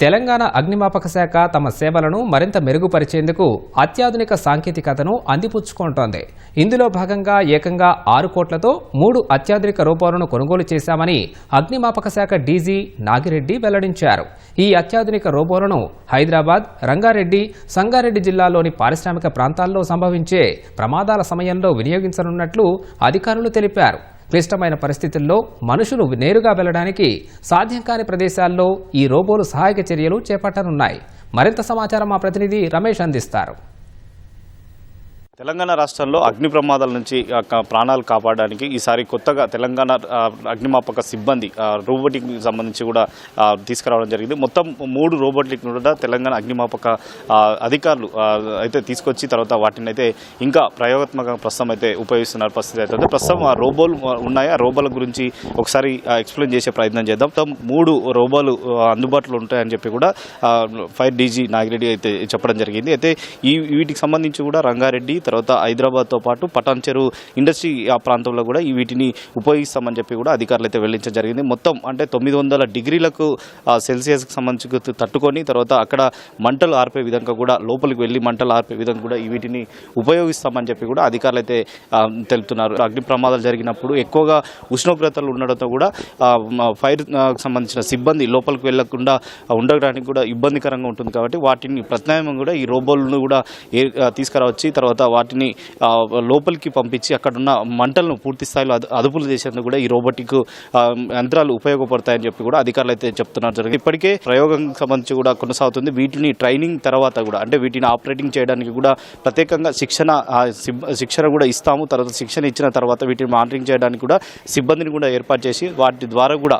తెలంగాణ అగ్నిమాపక శాఖ తమ సేవలను మరింత మెరుగుపరిచేందుకు అత్యాధునిక సాంకేతికతను అందిపుచ్చుకుంటోంది. ఇందులో భాగంగా ఏకంగా ఆరు కోట్లతో మూడు అత్యాధునిక రోబోలను కొనుగోలు చేశామని అగ్నిమాపక శాఖ డీజీ నాగిరెడ్డి వెల్లడించారు. ఈ అత్యాధునిక రోబోలను హైదరాబాద్ రంగారెడ్డి సంగారెడ్డి జిల్లాలోని పారిశ్రామిక ప్రాంతాల్లో సంభవించే ప్రమాదాల సమయంలో వినియోగించనున్నట్లు అధికారులు తెలిపారు. క్లిష్టమైన పరిస్థితుల్లో మనుషులు నేరుగా వెళ్ళడానికి సాధ్యం కాని ప్రదేశాల్లో ఈ రోబోలు సహాయక చర్యలు చేపట్టనున్నాయి. మరింత సమాచారం మా ప్రతినిధి రమేష్ అందిస్తారు. తెలంగాణ రాష్ట్రంలో అగ్ని ప్రమాదాల నుంచి ప్రాణాలు కాపాడడానికి ఈసారి కొత్తగా తెలంగాణ అగ్నిమాపక సిబ్బంది రోబోటిక్ సంబంధించి కూడా తీసుకురావడం జరిగింది. మొత్తం మూడు రోబోటిక్ కూడా తెలంగాణ అగ్నిమాపక అధికారులు అయితే తీసుకొచ్చి తర్వాత వాటిని అయితే ఇంకా ప్రయోగాత్మక ప్రస్తుతం అయితే ఉపయోగిస్తున్నారు పరిస్థితి అయితే ప్రస్తుతం ఆ రోబోలు ఉన్నాయి? ఆ రోబోల గురించి ఒకసారి ఎక్స్ప్లెయిన్ చేసే ప్రయత్నం చేద్దాం. మొత్తం మూడు రోబోలు అందుబాటులో ఉంటాయని చెప్పి కూడా ఫైర్ డీజీ నాగిరెడ్డి అయితే చెప్పడం జరిగింది. అయితే ఈ వీటికి సంబంధించి కూడా రంగారెడ్డి తర్వాత హైదరాబాద్తో పాటు పటాన్ చెరువు ఇండస్ట్రీ ఆ ప్రాంతంలో కూడా ఈ వీటిని ఉపయోగిస్తామని చెప్పి కూడా అధికారులు అయితే వెల్లడించడం జరిగింది. మొత్తం అంటే తొమ్మిది వందల డిగ్రీలకు సెల్సియస్కి సంబంధించి తట్టుకొని తర్వాత అక్కడ మంటలు ఆర్పే విధంగా కూడా లోపలికి వెళ్ళి మంటలు ఆర్పే విధంగా కూడా ఈ వీటిని ఉపయోగిస్తామని చెప్పి కూడా అధికారులు అయితే తెలుపుతున్నారు. అగ్ని ప్రమాదాలు జరిగినప్పుడు ఎక్కువగా ఉష్ణోగ్రతలు ఉండడంతో కూడా ఫైర్ సంబంధించిన సిబ్బంది లోపలికి వెళ్ళకుండా ఉండడానికి కూడా ఇబ్బందికరంగా ఉంటుంది కాబట్టి వాటిని ప్రత్యామ్నాయం కూడా ఈ రోబోలను కూడా ఏ- తీసుకురావచ్చి. తర్వాత వాటిని లోపలికి పంపించి అక్కడున్న మంటలను పూర్తి స్థాయిలో అదు- అదుపులు చేసేందుకు కూడా ఈ రోబోటిక్ యంత్రాలు ఉపయోగపడతాయని చెప్పి కూడా అధికారులు అయితే చెప్తున్నారు జరిగింది. ఇప్పటికే ప్రయోగం సంబంధించి కూడా కొనసాగుతుంది. వీటిని ట్రైనింగ్ తర్వాత కూడా అంటే వీటిని ఆపరేటింగ్ చేయడానికి కూడా ప్రత్యేకంగా శిక్షణ శిక్షణ కూడా ఇస్తాము. తర్వాత శిక్షణ ఇచ్చిన తర్వాత వీటిని మానిటరింగ్ చేయడానికి కూడా సిబ్బందిని కూడా ఏర్పాటు చేసి వాటి ద్వారా కూడా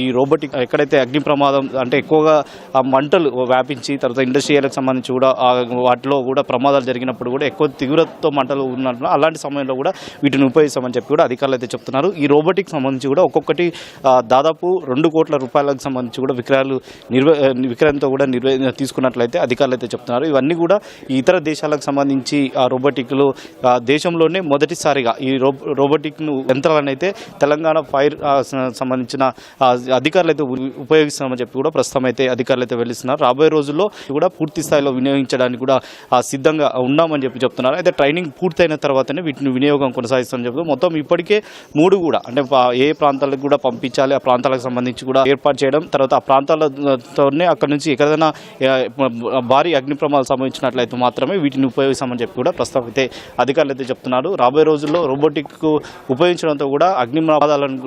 ఈ రోబోటిక్ ఎక్కడైతే అగ్ని ప్రమాదం అంటే ఎక్కువగా మంటలు వ్యాపించి తర్వాత ఇండస్ట్రియల్కి సంబంధించి కూడా వాటిలో కూడా ప్రమాదాలు జరిగినప్పుడు కూడా ఎక్కువ తీవ్రతతో మంటలు ఉన్నట్లు అలాంటి సమయంలో కూడా వీటిని ఉపయోగిస్తామని చెప్పి కూడా అధికారులు అయితే చెప్తున్నారు. ఈ రోబోటిక్ సంబంధించి కూడా ఒక్కొక్కటి దాదాపు రెండు కోట్ల రూపాయలకు సంబంధించి కూడా విక్రయాలు నిర్వ విక్రయంతో కూడా నిర్వ తీసుకున్నట్లయితే అధికారులు అయితే చెప్తున్నారు. ఇవన్నీ కూడా ఇతర దేశాలకు సంబంధించి ఆ రోబోటిక్లు దేశంలోనే మొదటిసారిగా ఈ రో రోబోటిక్ను యంత్రాలను అయితే తెలంగాణ ఫైర్ సంబంధించిన అధికారులు అయితే ఉపయోగిస్తామని చెప్పి కూడా ప్రస్తుతం అయితే అధికారులు అయితే వెళ్తున్నారు రాబోయే రోజుల్లో కూడా పూర్తి స్థాయిలో వినియోగించడానికి కూడా సిద్ధంగా ఉన్నామని చెప్పి చెప్తున్నారు. అయితే ట్రైనింగ్ పూర్తయిన తర్వాతనే వీటిని వినియోగం కొనసాగిస్తామని చెప్తూ మొత్తం ఇప్పటికే మూడు కూడా అంటే ఏ ప్రాంతాలకు కూడా పంపించాలి ఆ ప్రాంతాలకు సంబంధించి కూడా ఏర్పాటు చేయడం తర్వాత ఆ ప్రాంతాలతోనే అక్కడ నుంచి ఎక్కడైనా భారీ అగ్ని ప్రమాదాలు సంభవించినట్లయితే మాత్రమే వీటిని ఉపయోగిస్తామని చెప్పి కూడా ప్రస్తుతం అయితే అధికారులు అయితే చెప్తున్నారు. రాబోయే రోజుల్లో రోబోటిక్ ఉపయోగించడంతో కూడా అగ్ని ప్రమాదాలను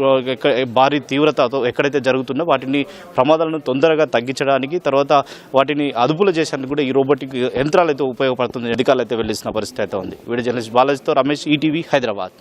భారీ తీవ్రతతో ఎక్కడైతే జరుగుతుందో వాటిని ప్రమాదాలను తొందరగా తగ్గించడానికి తర్వాత వాటిని అదుపులో చేసేందుకు కూడా ఈ రోబోటిక్ యంత్రాలు అయితే ఉపయోగపడుతుంది అధికారులు అయితే వెళ్ళిస్తున్న పరిస్థితి. అయితే ఉంది. వీడియో జర్నలిస్ట్ బాలాజీతో రమేష్ ఈటీవీ హైదరాబాద్.